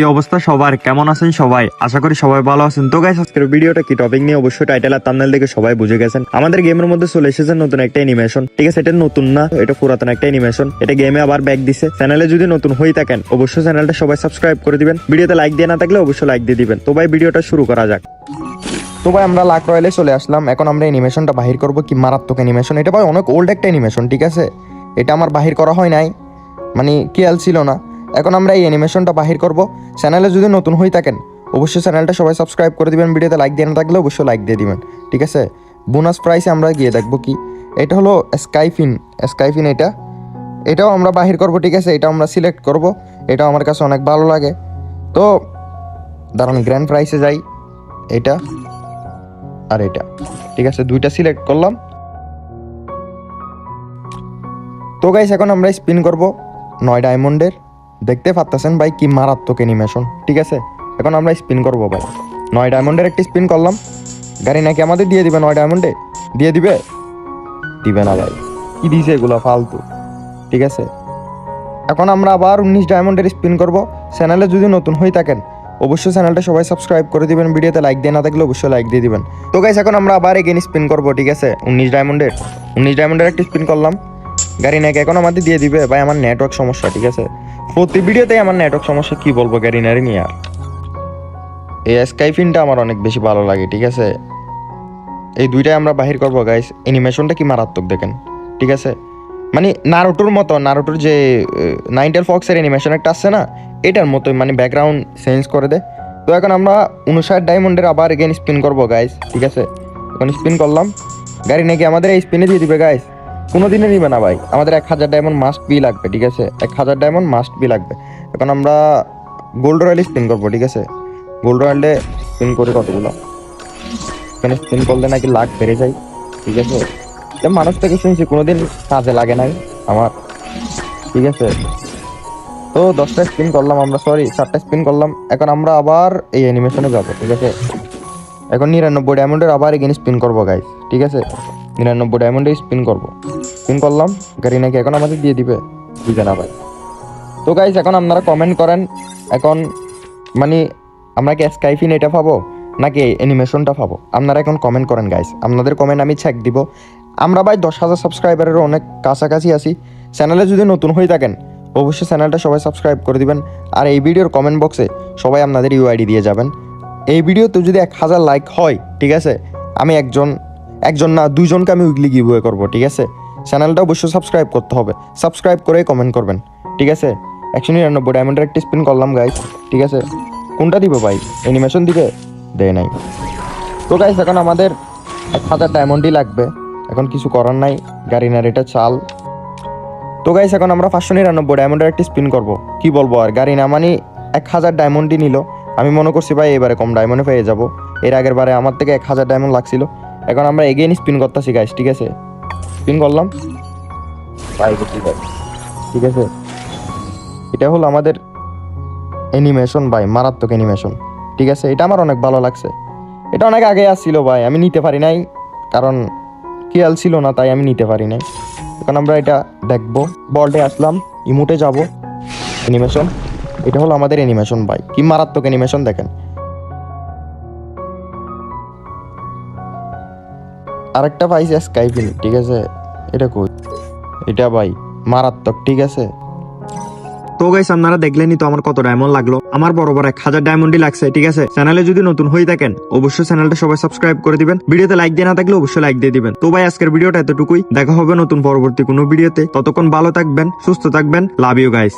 কি অবস্থা? সবার কেমন আছেন সবাই? আশা করি সবাই ভালো আছেন। তো গাইস আজকের ভিডিওটা কি টপিক নিয়ে? অবশ্যই টাইটেল আর থাম্বনেল দেখে সবাই বুঝে গেছেন। আমাদের গেমের মধ্যে চলে এসেছে নতুন একটা অ্যানিমেশন ঠিক আছে, এটা নতুন না, এটা পুরাতন একটা অ্যানিমেশন এটা গেমে আবার ব্যাক দিছে। চ্যানেলে যদি নতুন হয়ে থাকেন, অবশ্যই চ্যানেলটা সবাই সাবস্ক্রাইব করে দিবেন। ভিডিওতে লাইক দিয়ে না থাকলে অবশ্যই লাইক দিয়ে দিবেন। তো ভাই, ভিডিওটা শুরু করা যাক। তো ভাই, আমরা লাক রয়েলে চলে আসলাম। এখন আমরা অ্যানিমেশনটা বাহির করব কি মারাত্মক অ্যানিমেশন এটা ভাই অনেক ওল্ড একটা অ্যানিমেশন ঠিক আছে? এটা আমার বাহির করা হয় নাই। মানে খেয়াল ছিল না। এখন আমরা এই অ্যানিমেশনটা বাহির করব। চ্যানেলে যদি নতুন হয়ে থাকেন, অবশ্যই চ্যানেলটা সবাই সাবস্ক্রাইব করে দিবেন। ভিডিওতে লাইক দিয়ে না থাকলে অবশ্যই লাইক দিয়ে দিবেন। ঠিক আছে? বোনাস প্রাইসে আমরা গিয়ে দেখব কি। এটা হলো স্কাইফিন স্কাইফিন এটা। এটাও আমরা বাহির করব, ঠিক আছে? এটা আমরা সিলেক্ট করব। এটা আমার কাছে অনেক ভালো লাগে। তো, দাঁড়ান গ্র্যান্ড প্রাইসে যাই। এটা আর এটা। ঠিক আছে? দুইটা সিলেক্ট করলাম। তো গাইস এখন আমরা স্পিন করব নয় ডায়মন্ডের দেখতে পাচ্ছেন ভাই, কি মারাত্মক অ্যানিমেশন ঠিক আছে? এখন আমরা স্পিন করব ভাই। নয় ডায়মন্ডের একটি স্পিন করলাম। গাড়ি নাকি আমাদের দিয়ে দিবে নয় ডায়মন্ডে দিয়ে দিবে? দিবে না ভাই। কি দিছে এগুলো ফালতু, ঠিক আছে? এখন আমরা আবার উনিশ ডায়মন্ডের স্পিন করব। চ্যানেলে যদি নতুন হয়ে থাকেন, অবশ্যই চ্যানেলটা সবাই সাবস্ক্রাইব করে দিবেন। ভিডিওতে লাইক দিয়ে না থাকলে অবশ্যই লাইক দিয়ে দিবেন। তো গাইস এখন আমরা আবার এগেন স্পিন করব, ঠিক আছে? উনিশ ডায়মন্ডের উনিশ ডায়মন্ডের একটা স্পিন করলাম। গাড়ি নাকি এখন আমাদের দিয়ে দিবে? ভাই, আমার নেটওয়ার্ক সমস্যা, ঠিক আছে? প্রতি ভিডিওতেই আমার নেটওয়ার্ক সমস্যা, কি বলব গাড়ি নারি নিয়ে? আর এই স্কাইফিনটা আমার অনেক বেশি ভালো লাগে, ঠিক আছে? এই দুইটাই আমরা বাহির করব গাইস অ্যানিমেশনটা কি মারাত্মক, দেখেন, ঠিক আছে? মানে নারুটোর মতো নারুটোর যে নাইনটেল ফক্সের অ্যানিমেশন একটা আসছে না, এটার মতোই মানে ব্যাকগ্রাউন্ড চেঞ্জ করে দেয় তো এখন আমরা উনষাট ডায়মন্ডের আবার এগেন স্পিন করব গাইস ঠিক আছে? এখন স্পিন করলাম। গাড়ি নাকি আমাদের এই স্পিনে দিয়ে দিবে গাইস কোনো দিনে নিবে না ভাই। আমাদের এক হাজার ডায়মন্ড মাস্ট বি লাগবে, ঠিক আছে? এক হাজার ডায়মন্ড মাস্ট বি লাগবে। এখন আমরা গোল্ড রয়্যালে স্পিন করব, ঠিক আছে? গোল্ড রয়্যালে স্পিন করে কতগুলো? এখানে স্পিন করলে নাকি লাখ বেড়ে যায়, ঠিক আছে? মানুষ থেকে শুনছি, কোনোদিন কাজে লাগে নাই আমার, ঠিক আছে? তো দশটা স্পিন করলাম আমরা সরি চারটা স্পিন করলাম। এখন আমরা আবার এই অ্যানিমেশনে যাব, ঠিক আছে? এখন নিরানব্বই ডায়মন্ডের আবার এগেন স্পিন করব গাইস ঠিক আছে? নিরানব্বই ডায়মন্ডে স্পিন করব। স্পিন করলাম, গাড়ি নাকি এখন আমাদের দিয়ে দিবে? বুঝে না ভাই। তো গাইস এখন আপনারা কমেন্ট করেন, এখন মানে আমরা কি স্কাইফিন এটা পাবো, নাকি অ্যানিমেশনটা পাবো? আপনারা এখন কমেন্ট করেন গাইস আপনাদের কমেন্ট আমি চেক দিব। আমরা ভাই দশ হাজার সাবস্ক্রাইবারের অনেক কাছাকাছি আছি। চ্যানেলে যদি নতুন হয়ে থাকেন, অবশ্যই চ্যানেলটা সবাই সাবস্ক্রাইব করে দিবেন। আর এই ভিডিওর কমেন্ট বক্সে সবাই আপনাদের ইউআইডি দিয়ে যাবেন। এই ভিডিওতে যদি এক হাজার লাইক হয়, ঠিক আছে, আমি একজন একজন না, দুইজনকে আমি উইকলি গিভওয়ে করব, ঠিক আছে? চ্যানেলটা অবশ্যই সাবস্ক্রাইব করতে হবে। সাবস্ক্রাইব করেই কমেন্ট করবেন। ঠিক আছে? একশো নিরানব্বই ডায়মন্ডের একটি স্পিন করলাম গাইস ঠিক আছে? কোনটা দিবে ভাই? অ্যানিমেশন দিবে? দেয় নাই। তো গাইস এখন আমাদের এক হাজার ডায়মন্ডই লাগবে। এখন কিছু করার নাই। গাড়ি না এটা চাল। তো গাইস এখন আমরা পাঁচশো নিরানব্বই ডায়মন্ডের একটি স্পিন করব। কি বলব আর? গাড়ি না মানে এক হাজার ডায়মন্ডই নিল। আমি মনে করছি ভাই, এবারে কম ডায়মন্ডে পেয়ে যাব। এর আগের বারে আমার থেকে এক হাজার ডায়মন্ড লাগছিল। এখন আমরা এগেইন স্পিন করতেছি গাইস ঠিক আছে? স্পিন করলাম। ঠিক আছে? এটা হলো আমাদের অ্যানিমেশন ভাই মারাত্মক অ্যানিমেশন ঠিক আছে? এটা আমার অনেক ভালো লাগছে। এটা অনেক আগে আসছিল ভাই আমি নিতে পারি নাই। কারণ খেয়াল ছিল না তাই আমি নিতে পারি নাই। এখন আমরা এটা দেখব। বলটে আসলাম ইমুটে যাব। অ্যানিমেশন এটা হলো আমাদের অ্যানিমেশন ভাই। কি মারাত্মক অ্যানিমেশন দেখেন। আরেকটা পাইছে স্কাইপিন ঠিক আছে? এটা কই? এটা ভাই, মারাত্মক, ঠিক আছে? তো গাইস আপনারা দেখলেনই তো আমার কত ডায়মন্ড লাগল। আমার বরাবর এক হাজার ডায়মন্ডই লাগছে, ঠিক আছে? চ্যানেলে যদি নতুন হয়ে থাকেন, অবশ্যই চ্যানেলটা সবাই সাবস্ক্রাইব করে দিবেন। ভিডিওতে লাইক দিয়ে না থাকলে অবশ্যই লাইক দিয়ে দিবেন। তো ভাই, আজকের ভিডিওটা এতটুকুই। দেখা হবে নতুন পরবর্তী কোনো ভিডিওতে। ততক্ষণ ভালো থাকবেন, সুস্থ থাকবেন। Love you guys